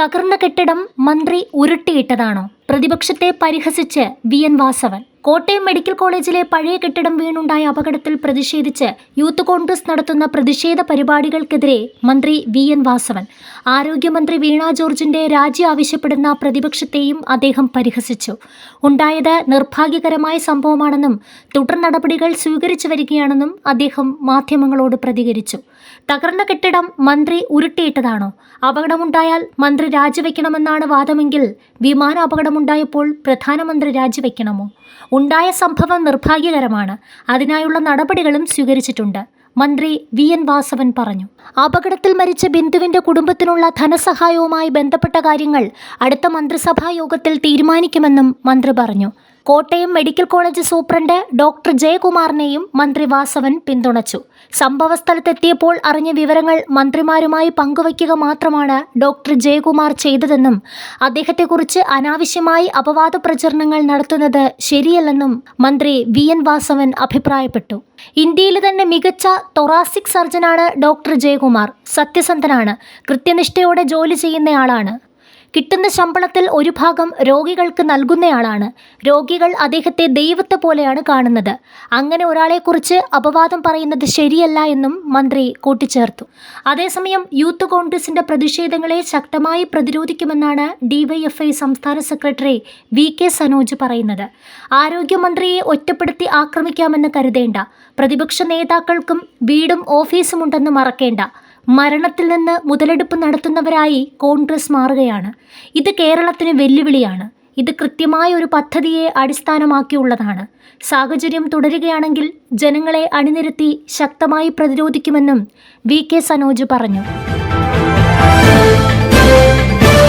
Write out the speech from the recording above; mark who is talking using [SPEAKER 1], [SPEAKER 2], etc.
[SPEAKER 1] തകർന്ന കെട്ടിടം മന്ത്രി ഉരുട്ടിയിട്ടതാണോ? പ്രതിപക്ഷത്തെ പരിഹസിച്ച് V N Vasavan. Kottayam medical കോളേജിലെ പഴയ കെട്ടിടം വീണുണ്ടായ അപകടത്തിൽ പ്രതിഷേധിച്ച് യൂത്ത് കോൺഗ്രസ് നടത്തുന്ന പ്രതിഷേധ പരിപാടികൾക്കെതിരെ മന്ത്രി വി എൻ വാസവൻ. ആരോഗ്യമന്ത്രി വീണ ജോർജിന്റെ രാജി ആവശ്യപ്പെടുന്ന പ്രതിപക്ഷത്തെയും അദ്ദേഹം പരിഹസിച്ചു. ഉണ്ടായത് നിർഭാഗ്യകരമായ സംഭവമാണെന്നും തുടർ നടപടികൾ സ്വീകരിച്ചു വരികയാണെന്നും അദ്ദേഹം മാധ്യമങ്ങളോട് പ്രതികരിച്ചു. തകർന്ന കെട്ടിടം മന്ത്രി ഉരുട്ടിയിട്ടതാണോ? അപകടമുണ്ടായാൽ മന്ത്രി രാജിവെക്കണമെന്നാണ് വാദമെങ്കിൽ വിമാന അപകടമുണ്ടായപ്പോൾ പ്രധാനമന്ത്രി രാജിവെക്കണമോ? ഉണ്ടായ സംഭവം നിർഭാഗ്യകരമാണ്. അതിനായുള്ള നടപടികളും സ്വീകരിച്ചിട്ടുണ്ട്. മന്ത്രി വി. എൻ. വാസവൻ പറഞ്ഞു. അപകടത്തിൽ മരിച്ച ബിന്ദുവിന്റെ കുടുംബത്തിനുള്ള ധനസഹായവുമായി ബന്ധപ്പെട്ട കാര്യങ്ങൾ അടുത്ത മന്ത്രിസഭാ യോഗത്തിൽ തീരുമാനിക്കുമെന്നും മന്ത്രി പറഞ്ഞു. Kottayam medical college superintendent doctor ജയകുമാറിനെയും മന്ത്രി വാസവൻ പിന്തുണച്ചു. സംഭവസ്ഥലത്തെത്തിയപ്പോൾ അറിഞ്ഞ വിവരങ്ങൾ മന്ത്രിമാരുമായി പങ്കുവയ്ക്കുക മാത്രമാണ് ഡോക്ടർ ജയകുമാർ ചെയ്തതെന്നും അദ്ദേഹത്തെക്കുറിച്ച് അനാവശ്യമായി അപവാദ പ്രചരണങ്ങൾ നടത്തുന്നത് ശരിയല്ലെന്നും മന്ത്രി വി. എൻ. വാസവൻ അഭിപ്രായപ്പെട്ടു. ഇന്ത്യയിലെ തന്നെ മികച്ച തൊറാസിക് സർജനാണ് ഡോക്ടർ ജയകുമാർ. സത്യസന്ധനാണ്. കൃത്യനിഷ്ഠയോടെ ജോലി ചെയ്യുന്നയാളാണ്. കിട്ടുന്ന ശമ്പളത്തിൽ ഒരു ഭാഗം രോഗികൾക്ക് നൽകുന്നയാളാണ്. രോഗികൾ അദ്ദേഹത്തെ ദൈവത്തെ പോലെയാണ് കാണുന്നത്. അങ്ങനെ ഒരാളെക്കുറിച്ച് അപവാദം പറയുന്നത് ശരിയല്ല എന്നും മന്ത്രി കൂട്ടിച്ചേർത്തു. അതേസമയം യൂത്ത് കോൺഗ്രസിന്റെ പ്രതിഷേധങ്ങളെ ശക്തമായി പ്രതിരോധിക്കുമെന്നാണ് ഡിവൈഎഫ്ഐ സംസ്ഥാന സെക്രട്ടറി വി കെ സനോജ് പറയുന്നത്. ആരോഗ്യമന്ത്രിയെ ഒറ്റപ്പെടുത്തി ആക്രമിക്കാമെന്ന് കരുതേണ്ട. പ്രതിപക്ഷ നേതാക്കൾക്കും വീടും ഓഫീസും ഉണ്ടെന്ന് മറക്കേണ്ട. മരണത്തിൽ നിന്ന് മുതലെടുപ്പ് നടത്തുന്നവരായി കോൺഗ്രസ് മാറുകയാണ്. ഇത് കേരളത്തിന് വെല്ലുവിളിയാണ്. ഇത് കൃത്യമായ ഒരു പദ്ധതിയെ അടിസ്ഥാനമാക്കിയുള്ളതാണ്. സാഹചര്യം തുടരുകയാണെങ്കിൽ ജനങ്ങളെ അണിനിരത്തി ശക്തമായി പ്രതിരോധിക്കുമെന്നും വി കെ സനോജ് പറഞ്ഞു.